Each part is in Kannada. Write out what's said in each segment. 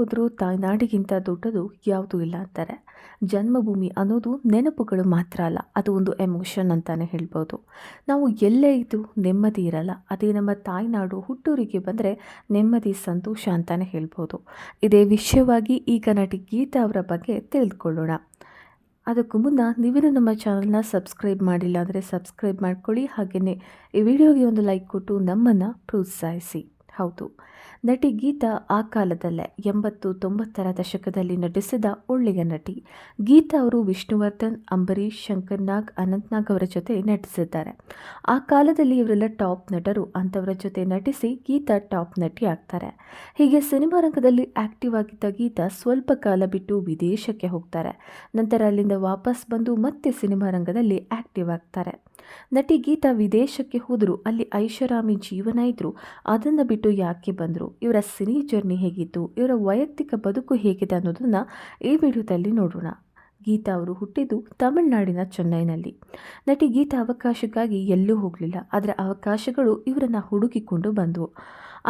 ಹೋದರೂ ತಾಯ್ನಾಡಿಗಿಂತ ದೊಡ್ಡದು ಯಾವುದೂ ಇಲ್ಲ ಅಂತಾರೆ. ಜನ್ಮಭೂಮಿ ಅನ್ನೋದು ನೆನಪುಗಳು ಮಾತ್ರ ಅಲ್ಲ, ಅದು ಒಂದು ಎಮೋಷನ್ ಅಂತಲೇ ಹೇಳ್ಬೋದು. ನಾವು ಎಲ್ಲೇ ಇದ್ದು ನೆಮ್ಮದಿ ಇರಲ್ಲ. ಅದೇ ನಮ್ಮ ತಾಯ್ನಾಡು ಹುಟ್ಟೂರಿಗೆ ಬಂದರೆ ನೆಮ್ಮದಿ, ಸಂತೋಷ ಅಂತಲೇ ಹೇಳ್ಬೋದು. ಇದೇ ವಿಷಯವಾಗಿ ಈಗ ನಟಿ ಗೀತಾ ಅವರ ಬಗ್ಗೆ ತಿಳಿದುಕೊಳ್ಳೋಣ ಅದಕ್ಕೂ ಮುನ್ನ ನೀವೇನು ನಮ್ಮ ಚಾನಲ್ನ ಸಬ್ಸ್ಕ್ರೈಬ್ ಮಾಡಿಲ್ಲ ಅಂದರೆ ಸಬ್ಸ್ಕ್ರೈಬ್ ಮಾಡ್ಕೊಳ್ಳಿ. ಹಾಗೆಯೇ ಈ ವಿಡಿಯೋಗೆ ಒಂದು ಲೈಕ್ ಕೊಟ್ಟು ನಮ್ಮನ್ನು ಪ್ರೋತ್ಸಾಹಿಸಿ. ಹೌದು. ನಟಿ ಗೀತಾ ಆ ಕಾಲದಲ್ಲೇ ಎಂಬತ್ತು ತೊಂಬತ್ತರ ದಶಕದಲ್ಲಿ ನಟಿಸಿದ ಒಳ್ಳೆಯ ನಟಿ. ಗೀತಾ ಅವರು ವಿಷ್ಣುವರ್ಧನ್ ಅಂಬರೀಶ್ ಶಂಕರ್ ನಾಗ್, ಅನಂತ್ ನಾಗ್ ಅವರ ಜೊತೆ ನಟಿಸಿದ್ದಾರೆ. ಆ ಕಾಲದಲ್ಲಿ ಇವರೆಲ್ಲ ಟಾಪ್ ನಟರು ಅಂಥವರ ಜೊತೆ ನಟಿಸಿ ಗೀತಾ ಟಾಪ್ ನಟಿ ಆಗ್ತಾರೆ. ಹೀಗೆ ಸಿನಿಮಾ ರಂಗದಲ್ಲಿ ಆಕ್ಟಿವ್ ಆಗಿದ್ದ ಗೀತಾ ಸ್ವಲ್ಪ ಕಾಲ ಬಿಟ್ಟು ವಿದೇಶಕ್ಕೆ ಹೋಗ್ತಾರೆ. ನಂತರ ಅಲ್ಲಿಂದ ವಾಪಸ್ ಬಂದು ಮತ್ತೆ ಸಿನಿಮಾ ರಂಗದಲ್ಲಿ ಆಕ್ಟಿವ್ ಆಗ್ತಾರೆ. ನಟಿ ಗೀತಾ ವಿದೇಶಕ್ಕೆ ಹೋದರೂ, ಅಲ್ಲಿ ಐಷಾರಾಮಿ ಜೀವನ ಇದ್ದರು ಅದನ್ನು ಬಿಟ್ಟು ಯಾಕೆ ಬಂದರು? ಇವರ ಸಿನಿ ಜರ್ನಿ ಹೇಗಿತ್ತು? ಇವರ ವೈಯಕ್ತಿಕ ಬದುಕು ಹೇಗಿದೆ ಅನ್ನೋದನ್ನು ಈ ವಿಡಿಯೋದಲ್ಲಿ ನೋಡೋಣ. ಗೀತಾ ಅವರು ಹುಟ್ಟಿದ್ದು ತಮಿಳುನಾಡಿನ ಚೆನ್ನೈನಲ್ಲಿ. ನಟಿ ಗೀತಾ ಅವಕಾಶಕ್ಕಾಗಿ ಎಲ್ಲೂ ಹೋಗಲಿಲ್ಲ, ಆದರೆ ಅವಕಾಶಗಳು ಇವರನ್ನು ಹುಡುಕಿಕೊಂಡು ಬಂದವು.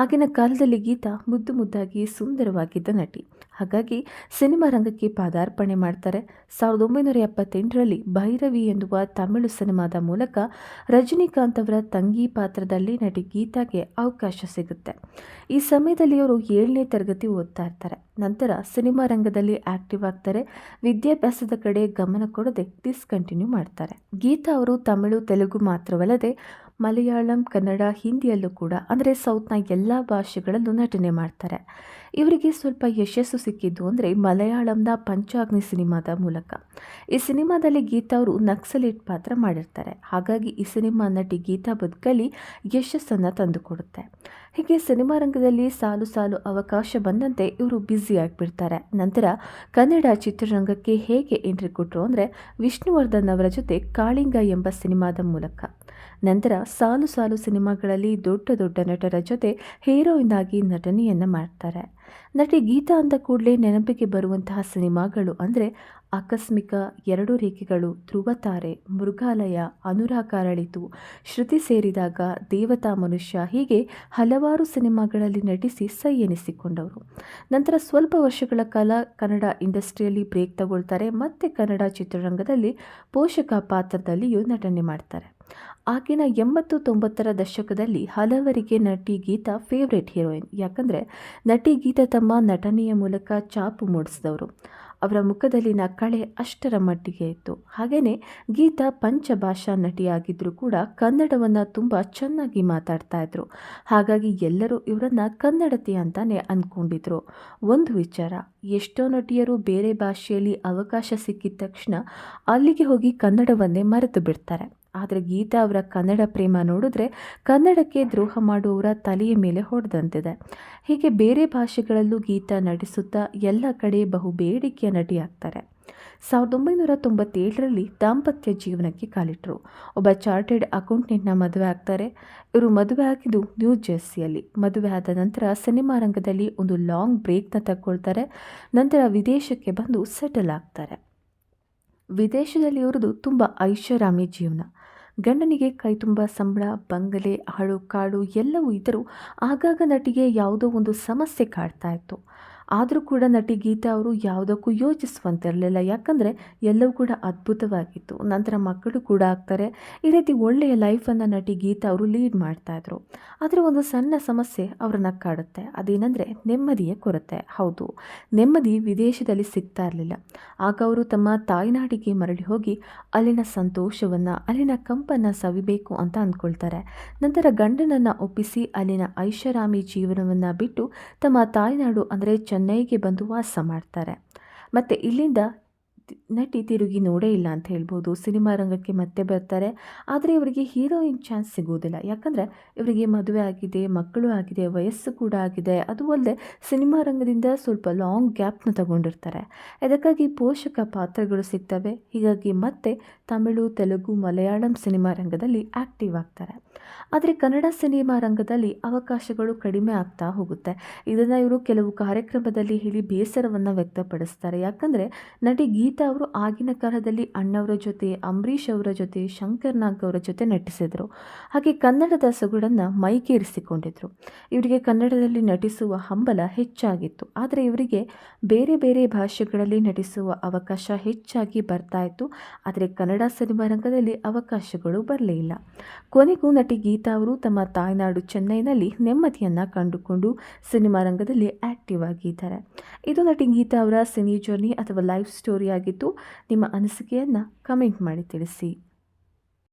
ಆಗಿನ ಕಾಲದಲ್ಲಿ ಗೀತಾ ಮುದ್ದು ಮುದ್ದಾಗಿ ಸುಂದರವಾಗಿದ್ದ ನಟಿ. ಹಾಗಾಗಿ ಸಿನಿಮಾ ರಂಗಕ್ಕೆ ಪಾದಾರ್ಪಣೆ ಮಾಡ್ತಾರೆ. ಸಾವಿರದ ಒಂಬೈನೂರ ಎಪ್ಪತ್ತೆಂಟರಲ್ಲಿ ಭೈರವಿ ಎನ್ನುವ ತಮಿಳು ಸಿನಿಮಾದ ಮೂಲಕ ರಜನಿಕಾಂತ್ ಅವರ ತಂಗಿ ಪಾತ್ರದಲ್ಲಿ ನಟಿ ಗೀತಾಗೆ ಅವಕಾಶ ಸಿಗುತ್ತೆ. ಈ ಸಮಯದಲ್ಲಿ ಅವರು ಏಳನೇ ತರಗತಿ ಓದ್ತಾ ಇರ್ತಾರೆ. ನಂತರ ಸಿನಿಮಾ ರಂಗದಲ್ಲಿ ಆಕ್ಟಿವ್ ಆಗ್ತಾರೆ. ವಿದ್ಯಾಭ್ಯಾಸದ ಕಡೆ ಗಮನ ಕೊಡದೆ ಡಿಸ್ಕಂಟಿನ್ಯೂ ಮಾಡ್ತಾರೆ. ಗೀತಾ ಅವರು ತಮಿಳು, ತೆಲುಗು ಮಾತ್ರವಲ್ಲದೆ ಮಲಯಾಳಂ, ಕನ್ನಡ, ಹಿಂದಿಯಲ್ಲೂ ಕೂಡ, ಅಂದರೆ ಸೌತ್ನ ಎಲ್ಲ ಭಾಷೆಗಳಲ್ಲೂ ನಟನೆ ಮಾಡ್ತಾರೆ. ಇವರಿಗೆ ಸ್ವಲ್ಪ ಯಶಸ್ಸು ಸಿಕ್ಕಿದ್ದು ಅಂದರೆ ಮಲಯಾಳಂನ ಪಂಚಾಗ್ನಿ ಸಿನಿಮಾದ ಮೂಲಕ. ಈ ಸಿನಿಮಾದಲ್ಲಿ ಗೀತಾ ಅವರು ನಕ್ಸಲೇಟ್ ಪಾತ್ರ ಮಾಡಿರ್ತಾರೆ. ಹಾಗಾಗಿ ಈ ಸಿನಿಮಾ ನಟಿ ಗೀತಾ ಬದುಕಲ್ಲಿ ಯಶಸ್ಸನ್ನು ತಂದುಕೊಡುತ್ತೆ. ಹೀಗೆ ಸಿನಿಮಾ ರಂಗದಲ್ಲಿ ಸಾಲು ಸಾಲು ಅವಕಾಶ ಬಂದಂತೆ ಇವರು ಬ್ಯುಸಿ ಆಗಿಬಿಡ್ತಾರೆ. ನಂತರ ಕನ್ನಡ ಚಿತ್ರರಂಗಕ್ಕೆ ಹೇಗೆ ಎಂಟ್ರಿ ಕೊಟ್ಟರು ಅಂದರೆ ವಿಷ್ಣುವರ್ಧನ್ ಅವರ ಜೊತೆ ಕಾಳಿಂಗ ಎಂಬ ಸಿನಿಮಾದ ಮೂಲಕ. ನಂತರ ಸಾಲು ಸಾಲು ಸಿನಿಮಾಗಳಲ್ಲಿ ದೊಡ್ಡ ದೊಡ್ಡ ನಟರ ಜೊತೆ ಹೀರೋಯಿನ್ ಆಗಿ ನಟನೆಯನ್ನು ಮಾಡ್ತಾರೆ. ನಟಿ ಗೀತಾ ಅಂದ ಕೂಡಲೇ ನೆನಪಿಗೆ ಬರುವಂತಹ ಸಿನಿಮಾಗಳು ಅಂದರೆ ಆಕಸ್ಮಿಕ ಎರಡು ರೇಖೆಗಳು ಧ್ರುವತಾರೆ ಮೃಗಾಲಯ ಅನುರಾಕಾರಳಿತು ಶ್ರುತಿ ಸೇರಿದಾಗ ದೇವತಾ ಮನುಷ್ಯ ಹೀಗೆ ಹಲವಾರು ಸಿನಿಮಾಗಳಲ್ಲಿ ನಟಿಸಿ ಸೈ ಎನಿಸಿಕೊಂಡವರು. ನಂತರ ಸ್ವಲ್ಪ ವರ್ಷಗಳ ಕಾಲ ಕನ್ನಡ ಇಂಡಸ್ಟ್ರಿಯಲ್ಲಿ ಬ್ರೇಕ್ ತಗೊಳ್ತಾರೆ. ಮತ್ತೆ ಕನ್ನಡ ಚಿತ್ರರಂಗದಲ್ಲಿ ಪೋಷಕ ಪಾತ್ರದಲ್ಲಿಯೂ ನಟನೆ ಮಾಡ್ತಾರೆ. ಆಗಿನ ಎಂಬತ್ತು ತೊಂಬತ್ತರ ದಶಕದಲ್ಲಿ ಹಲವರಿಗೆ ನಟಿ ಗೀತಾ ಫೇವ್ರೆಟ್ ಹೀರೋಯಿನ್ ಯಾಕಂದರೆ ನಟಿ ಗೀತಾ ತಮ್ಮ ನಟನೆಯ ಮೂಲಕ ಚಾಪು ಮೂಡಿಸಿದವರು. ಅವರ ಮುಖದಲ್ಲಿನ ಕಳೆ ಅಷ್ಟರ ಮಟ್ಟಿಗೆ ಇತ್ತು. ಹಾಗೆಯೇ ಗೀತಾ ಪಂಚಭಾಷಾ ನಟಿಯಾಗಿದ್ದರೂ ಕೂಡ ಕನ್ನಡವನ್ನು ತುಂಬ ಚೆನ್ನಾಗಿ ಮಾತಾಡ್ತಾ ಇದ್ರು. ಹಾಗಾಗಿ ಎಲ್ಲರೂ ಇವರನ್ನು ಕನ್ನಡತಿ ಅಂತಾನೆ ಅಂದ್ಕೊಂಡಿದ್ರು ಒಂದು ವಿಚಾರ, ಎಷ್ಟೋ ನಟಿಯರು ಬೇರೆ ಭಾಷೆಯಲ್ಲಿ ಅವಕಾಶ ಸಿಕ್ಕಿದ ತಕ್ಷಣ ಅಲ್ಲಿಗೆ ಹೋಗಿ ಕನ್ನಡವನ್ನೇ ಮರೆತು ಬಿಡ್ತಾರೆ. ಆದರೆ ಗೀತಾ ಅವರ ಕನ್ನಡ ಪ್ರೇಮ ನೋಡಿದ್ರೆ ಕನ್ನಡಕ್ಕೆ ದ್ರೋಹ ಮಾಡುವವರ ತಲೆಯ ಮೇಲೆ ಹೊಡೆದಂತಿದೆ. ಹೀಗೆ ಬೇರೆ ಭಾಷೆಗಳಲ್ಲೂ ಗೀತಾ ನಟಿಸುತ್ತಾ ಎಲ್ಲ ಕಡೆ ಬಹು ಬೇಡಿಕೆಯ ನಟಿಯಾಗ್ತಾರೆ. ಸಾವಿರದ ಒಂಬೈನೂರ ತೊಂಬತ್ತೇಳರಲ್ಲಿ ದಾಂಪತ್ಯ ಜೀವನಕ್ಕೆ ಕಾಲಿಟ್ಟರು ಒಬ್ಬ ಚಾರ್ಟೆಡ್ ಅಕೌಂಟೆಂಟ್ನ ಮದುವೆ ಆಗ್ತಾರೆ. ಇವರು ಮದುವೆ ಆಗಿದ್ದು ನ್ಯೂ ಜೆರ್ಸಿಯಲ್ಲಿ. ಮದುವೆ ಆದ ನಂತರ ಸಿನಿಮಾ ರಂಗದಲ್ಲಿ ಒಂದು ಲಾಂಗ್ ಬ್ರೇಕ್ನ ತಗೊಳ್ತಾರೆ ನಂತರ ವಿದೇಶಕ್ಕೆ ಬಂದು ಸೆಟಲ್ ಆಗ್ತಾರೆ. ವಿದೇಶದಲ್ಲಿ ಇವ್ರದ್ದು ತುಂಬ ಐಷಾರಾಮಿ ಜೀವನ. ಗಂಡನಿಗೆ ಕೈ ತುಂಬ ಸಂಬಳ, ಬಂಗಲೆ ಹಾಳು ಕಾಡು ಎಲ್ಲವೂ ಇದ್ದರೂ ಆಗಾಗ ನಟಿಗೆ ಯಾವುದೋ ಒಂದು ಸಮಸ್ಯೆ ಕಾಡ್ತಾ ಇತ್ತು. ಆದರೂ ಕೂಡ ನಟಿ ಗೀತಾ ಅವರು ಯಾವುದಕ್ಕೂ ಯೋಚಿಸುವಂತಿರಲಿಲ್ಲ. ಯಾಕಂದರೆ ಎಲ್ಲವೂ ಕೂಡ ಅದ್ಭುತವಾಗಿತ್ತು. ನಂತರ ಮಕ್ಕಳು ಕೂಡ ಆಗ್ತಾರೆ. ಈ ರೀತಿ ಒಳ್ಳೆಯ ಲೈಫನ್ನು ನಟಿ ಗೀತಾ ಅವರು ಲೀಡ್ ಮಾಡ್ತಾಯಿದ್ರು ಆದರೆ ಒಂದು ಸಣ್ಣ ಸಮಸ್ಯೆ ಅವರನ್ನು ಕಾಡುತ್ತೆ. ಅದೇನೆಂದರೆ ನೆಮ್ಮದಿಯ ಕೊರತೆ. ಹೌದು, ನೆಮ್ಮದಿ ವಿದೇಶದಲ್ಲಿ ಸಿಗ್ತಾ ಇರಲಿಲ್ಲ. ಆಗ ಅವರು ತಮ್ಮ ತಾಯ್ನಾಡಿಗೆ ಮರಳಿ ಹೋಗಿ ಅಲ್ಲಿನ ಸಂತೋಷವನ್ನು, ಅಲ್ಲಿನ ಕಂಪನ್ನು ಸವಿಬೇಕು ಅಂತ ಅಂದ್ಕೊಳ್ತಾರೆ ನಂತರ ಗಂಡನನ್ನು ಒಪ್ಪಿಸಿ ಅಲ್ಲಿನ ಐಷಾರಾಮಿ ಜೀವನವನ್ನು ಬಿಟ್ಟು ತಮ್ಮ ತಾಯ್ನಾಡು ಅಂದರೆ ಚೆನ್ನೈಗೆ ಬಂದು ವಾಸ ಮಾಡ್ತಾರೆ. ಮತ್ತು ಇಲ್ಲಿಂದ ನಟಿ ತಿರುಗಿ ನೋಡೇ ಇಲ್ಲ ಅಂತ ಹೇಳ್ಬೋದು. ಸಿನಿಮಾ ರಂಗಕ್ಕೆ ಮತ್ತೆ ಬರ್ತಾರೆ. ಆದರೆ ಇವರಿಗೆ ಹೀರೋಯಿನ್ ಚಾನ್ಸ್ ಸಿಗೋದಿಲ್ಲ ಯಾಕಂದರೆ ಇವರಿಗೆ ಮದುವೆ ಆಗಿದೆ, ಮಕ್ಕಳು ಆಗಿದೆ, ವಯಸ್ಸು ಕೂಡ ಆಗಿದೆ. ಅದು ಅಲ್ಲದೆ ಸಿನಿಮಾ ರಂಗದಿಂದ ಸ್ವಲ್ಪ ಲಾಂಗ್ ಗ್ಯಾಪ್ನ ತಗೊಂಡಿರ್ತಾರೆ. ಅದಕ್ಕಾಗಿ ಪೋಷಕ ಪಾತ್ರಗಳು ಸಿಗ್ತವೆ. ಹೀಗಾಗಿ ಮತ್ತೆ ತಮಿಳು, ತೆಲುಗು, ಮಲಯಾಳಂ ಸಿನಿಮಾ ರಂಗದಲ್ಲಿ ಆ್ಯಕ್ಟಿವ್ ಆಗ್ತಾರೆ. ಆದರೆ ಕನ್ನಡ ಸಿನಿಮಾ ರಂಗದಲ್ಲಿ ಅವಕಾಶಗಳು ಕಡಿಮೆ ಆಗ್ತಾ ಹೋಗುತ್ತೆ. ಇದನ್ನು ಇವರು ಕೆಲವು ಕಾರ್ಯಕ್ರಮದಲ್ಲಿ ಹೇಳಿ ಬೇಸರವನ್ನು ವ್ಯಕ್ತಪಡಿಸ್ತಾರೆ. ಯಾಕಂದರೆ ನಟಿ ಗೀತಾ ಗೀತಾ ಅವರು ಆಗಿನ ಕಾಲದಲ್ಲಿ ಅಣ್ಣವರ ಜೊತೆ, ಅಂಬರೀಷ್ ಅವರ ಜೊತೆ ಶಂಕರ್ ನಾಗ್ ಅವರ ಜೊತೆ ನಟಿಸಿದರು. ಹಾಗೆ ಕನ್ನಡದ ಸೊಗಡನ್ನು ಮೈಕೇರಿಸಿಕೊಂಡಿದ್ದರು ಇವರಿಗೆ ಕನ್ನಡದಲ್ಲಿ ನಟಿಸುವ ಹಂಬಲ ಹೆಚ್ಚಾಗಿತ್ತು. ಆದರೆ ಇವರಿಗೆ ಬೇರೆ ಬೇರೆ ಭಾಷೆಗಳಲ್ಲಿ ನಟಿಸುವ ಅವಕಾಶ ಹೆಚ್ಚಾಗಿ ಬರ್ತಾ ಇತ್ತು. ಆದರೆ ಕನ್ನಡ ಸಿನಿಮಾ ರಂಗದಲ್ಲಿ ಅವಕಾಶಗಳು ಬರಲೇ ಇಲ್ಲ. ಕೊನೆಗೂ ನಟಿ ಗೀತಾ ಅವರು ತಮ್ಮ ತಾಯ್ನಾಡು ಚೆನ್ನೈನಲ್ಲಿ ನೆಮ್ಮದಿಯನ್ನು ಕಂಡುಕೊಂಡು ಸಿನಿಮಾ ರಂಗದಲ್ಲಿ ಆಕ್ಟಿವ್ ಆಗಿದ್ದಾರೆ. ಇದು ನಟಿ ಗೀತಾ ಅವರ ಸಿನಿ ಜರ್ನಿ ಅಥವಾ ಲೈಫ್ ಸ್ಟೋರಿ ಆಗಿತ್ತು ನಿಮ್ಮ ಅನಿಸಿಕೆಯನ್ನು ಕಮೆಂಟ್ ಮಾಡಿ ತಿಳಿಸಿ.